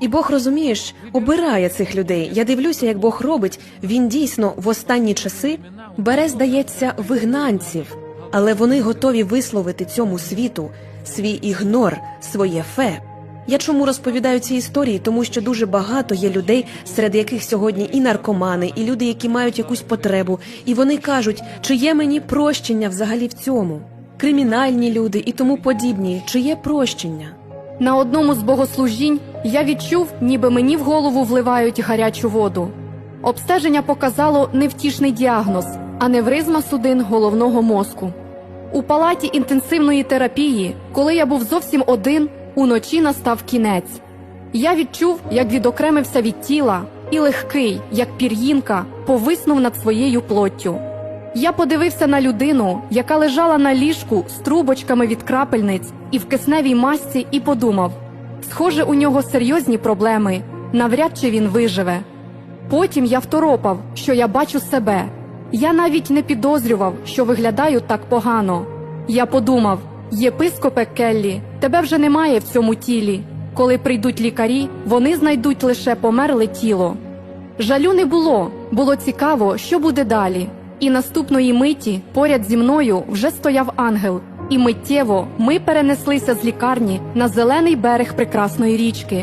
І Бог розумієш, обирає цих людей. Я дивлюся, як Бог робить. Він дійсно в останні часи бере, здається, вигнанців, але вони готові висловити цьому світу свій ігнор, своє фе. Я чому розповідаю ці історії? Тому що дуже багато є людей, серед яких сьогодні і наркомани, і люди, які мають якусь потребу, і вони кажуть, чи є мені прощення взагалі в цьому? Кримінальні люди і тому подібні, чи є прощення? На одному з богослужінь я відчув, ніби мені в голову вливають гарячу воду. Обстеження показало невтішний діагноз, аневризма судин головного мозку. У палаті інтенсивної терапії, коли я був зовсім один, уночі настав кінець. Я відчув, як відокремився від тіла, і легкий, як пір'їнка, повиснув над своєю плоттю. Я подивився на людину, яка лежала на ліжку з трубочками від крапельниць і в кисневій масці, і подумав: схоже, у нього серйозні проблеми, навряд чи він виживе. Потім я второпав, що я бачу себе. Я навіть не підозрював, що виглядаю так погано. Я подумав: єпископе Келлі, тебе вже немає в цьому тілі. Коли прийдуть лікарі, вони знайдуть лише померле тіло. Жалю не було, було цікаво, що буде далі. І наступної миті поряд зі мною вже стояв ангел, і миттєво ми перенеслися з лікарні на зелений берег прекрасної річки.